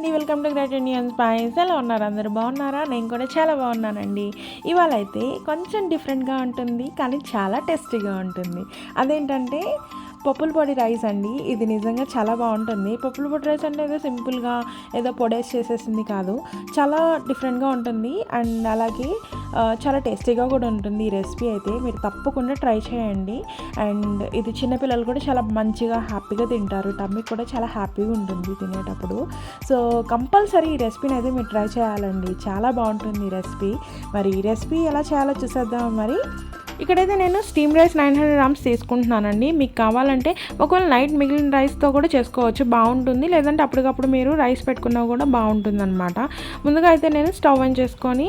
అండి welcome to Great Indian Spice ఎలా ఉన్నారు అందరూ? బాగున్నారా? నేను కూడా చాలా బాగున్నానండి. ఇవాళ అయితే కొంచెం డిఫరెంట్గా ఉంటుంది కానీ చాలా టేస్టీగా ఉంటుంది. అదేంటంటే పప్పుల పొడి రైస్ అండి. ఇది నిజంగా చాలా బాగుంటుంది. పప్పుల పొడి రైస్ అంటే ఏదో సింపుల్గా ఏదో పొడేసి చేసేసింది కాదు. చాలా డిఫరెంట్గా ఉంటుంది. అండ్ అలాగే చాలా టేస్టీగా కూడా ఉంటుంది ఈ రెసిపీ అయితే. మీరు తప్పకుండా ట్రై చేయండి. అండ్ ఇది చిన్నపిల్లలు కూడా చాలా మంచిగా హ్యాపీగా తింటారు. టమ్మీ కూడా చాలా హ్యాపీగా ఉంటుంది తినేటప్పుడు. సో కంపల్సరీ ఈ రెసిపీని అయితే మీరు ట్రై చేయాలండి. చాలా బాగుంటుంది ఈ రెసిపీ. మరి ఈ రెసిపీ ఎలా చేయాలో చూసేద్దాం మరి. ఇక్కడైతే నేను steam rice nine hundred grams తీసుకుంటున్నానండి. మీకు కావాలంటే ఒకవేళ నైట్ మిగిలిన రైస్తో కూడా చేసుకోవచ్చు బాగుంటుంది. లేదంటే అప్పటికప్పుడు మీరు రైస్ పెట్టుకున్నా కూడా బాగుంటుంది అనమాట ముందుగా అయితే నేను స్టవ్ ఆన్ చేసుకొని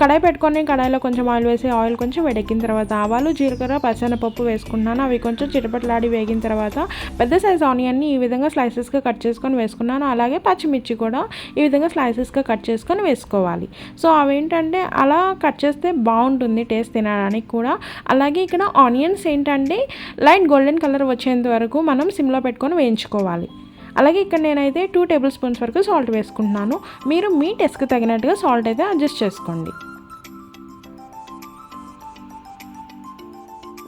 కడాయి పెట్టుకొని కడాయిలో కొంచెం ఆయిల్ వేసి ఆయిల్ కొంచెం వేడెక్కిన తర్వాత ఆవాలు జీలకర్ర పచ్చనపప్పు వేసుకున్నాను. అవి కొంచెం చిటపట్లాడి వేగిన తర్వాత పెద్ద సైజ్ ఆనియన్ని ఈ విధంగా స్లైసెస్గా కట్ చేసుకొని వేసుకున్నాను. అలాగే పచ్చిమిర్చి కూడా ఈ విధంగా స్లైసెస్గా కట్ చేసుకొని వేసుకోవాలి. సో అవేంటంటే అలా కట్ చేస్తే బాగుంటుంది టేస్ట్ తినడానికి కూడా. అలాగే ఇక్కడ ఆనియన్స్ ఏంటంటే లైట్ గోల్డెన్ కలర్ వచ్చేంత వరకు మనం సిమ్లో పెట్టుకొని వేయించుకోవాలి. అలాగే ఇక్కడ నేనైతే టూ టేబుల్ స్పూన్స్ వరకు సాల్ట్ వేసుకుంటున్నాను. మీరు మీ టెస్ట్కి తగినట్టుగా సాల్ట్ అయితే అడ్జస్ట్ చేసుకోండి.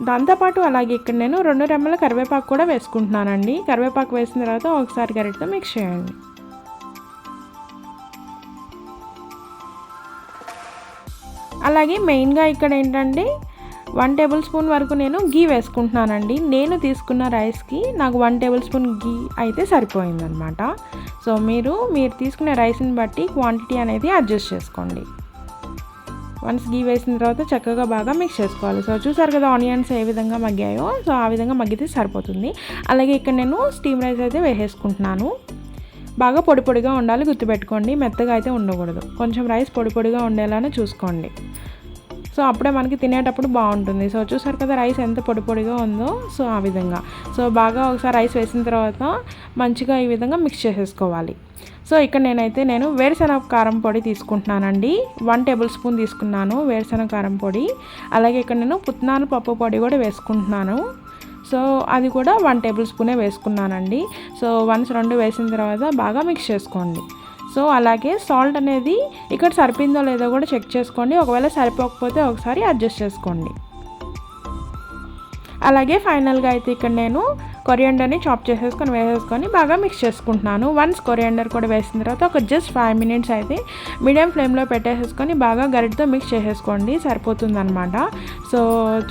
దాంతోపాటు అలాగే ఇక్కడ నేను రెండు రెమ్మల కరివేపాకు కూడా వేసుకుంటున్నానండి. కరివేపాకు వేసిన తర్వాత ఒకసారి గరిటతో మిక్స్ చేయండి. అలాగే మెయిన్గా ఇక్కడ ఏంటంటే వన్ టేబుల్ స్పూన్ వరకు నేను గీ వేసుకుంటున్నానండి. నేను తీసుకున్న రైస్కి నాకు వన్ టేబుల్ స్పూన్ గీ అయితే సరిపోయిందనమాట. సో మీరు మీరు తీసుకునే రైస్ని బట్టి క్వాంటిటీ అనేది అడ్జస్ట్ చేసుకోండి. వన్స్ గీ వేసిన తర్వాత చక్కగా బాగా మిక్స్ చేసుకోవాలి. సో చూసారు కదా ఆనియన్స్ ఏ విధంగా మగ్గాయో? సో ఆ విధంగా మగ్గితే సరిపోతుంది. అలాగే ఇక్కడ నేను స్టీమ్ రైస్ అయితే వేసేసుకుంటున్నాను. బాగా పొడి పొడిగా ఉండాలి గుర్తుపెట్టుకోండి. మెత్తగా అయితే ఉండకూడదు. కొంచెం రైస్ పొడి పొడిగా ఉండేలానే చూసుకోండి. సో అప్పుడే మనకి తినేటప్పుడు బాగుంటుంది. సో చూసారు కదా రైస్ ఎంత పొడి పొడిగా ఉందో? సో ఆ విధంగా. సో బాగా ఒకసారి రైస్ వేసిన తర్వాత మంచిగా ఈ విధంగా మిక్స్ చేసేసుకోవాలి. సో ఇక్కడ నేనైతే నేను వేరుశనగ కారం పొడి తీసుకుంటున్నానండి. వన్ టేబుల్ స్పూన్ తీసుకున్నాను వేరుశనగ కారం పొడి. అలాగే ఇక్కడ నేను పుట్నాలు పప్పు పొడి కూడా వేసుకుంటున్నాను. సో అది కూడా వన్ టేబుల్ స్పూనే వేసుకున్నానండి. సో వన్స్ రెండు వేసిన తర్వాత బాగా మిక్స్ చేసుకోండి. సో అలాగే సాల్ట్ అనేది ఇక్కడ సరిపోయిందో లేదో కూడా చెక్ చేసుకోండి. ఒకవేళ సరిపోకపోతే ఒకసారి అడ్జస్ట్ చేసుకోండి. అలాగే ఫైనల్గా అయితే ఇక్కడ నేను కొరియండర్ని చాప్ చేసేసుకొని వేసేసుకొని బాగా మిక్స్ చేసుకుంటున్నాను. వన్స్ కొరియండర్ కూడా వేసిన తర్వాత ఒక జస్ట్ ఫైవ్ మినిట్స్ అయితే మీడియం ఫ్లేమ్లో పెట్టేసేసుకొని బాగా గరిటతో మిక్స్ చేసేసుకోండి. సరిపోతుందనమాట సో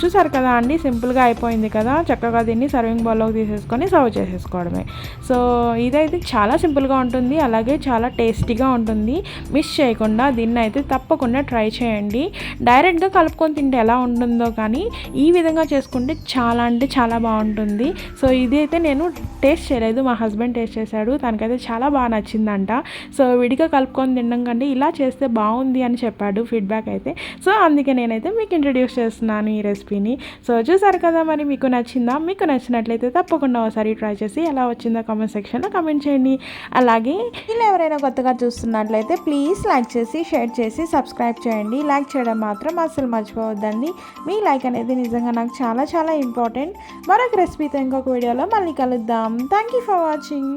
చూసారు కదా అండి సింపుల్గా అయిపోయింది కదా. చక్కగా దీన్ని సర్వింగ్ బౌల్లోకి తీసేసుకొని సర్వ్ చేసేసుకోవడమే. సో ఇదైతే చాలా సింపుల్గా ఉంటుంది. అలాగే చాలా టేస్టీగా ఉంటుంది. మిస్ చేయకుండా దీన్ని అయితే తప్పకుండా ట్రై చేయండి. డైరెక్ట్గా కలుపుకొని తింటే ఎలా ఉంటుందో కానీ ఈ విధంగా చేసుకుంటే చాలా అంటే చాలా బాగుంటుంది. సో ఇది అయితే నేను టేస్ట్ చేయలేదు. మా హస్బెండ్ టేస్ట్ చేశాడు. తనకైతే చాలా బాగా నచ్చిందంట. సో విడిగా కలుపుకొని తినడం కంటే ఇలా చేస్తే బాగుంది అని చెప్పాడు ఫీడ్బ్యాక్ అయితే. సో అందుకే నేనైతే మీకు ఇంట్రడ్యూస్ చేస్తున్నాను ఈ రెసిపీని. సో చూసారు కదా మరి మీకు నచ్చిందా? మీకు నచ్చినట్లయితే తప్పకుండా ఒకసారి ట్రై చేసి ఎలా వచ్చిందో కామెంట్ సెక్షన్లో కామెంట్ చేయండి. అలాగే ఇలా ఎవరైనా కొత్తగా చూస్తున్నట్లయితే ప్లీజ్ లైక్ చేసి షేర్ చేసి సబ్స్క్రైబ్ చేయండి. లైక్ చేయడం మాత్రం అసలు మర్చిపోవద్దండి. మీ లైక్ అనేది నిజంగా నాకు చాలా చాలా ఇంపార్టెంట్ మరొక రెసిపీతో ఇంకొక వీడియో వీడియోలో మళ్ళీ కలుద్దాం. Thank you for watching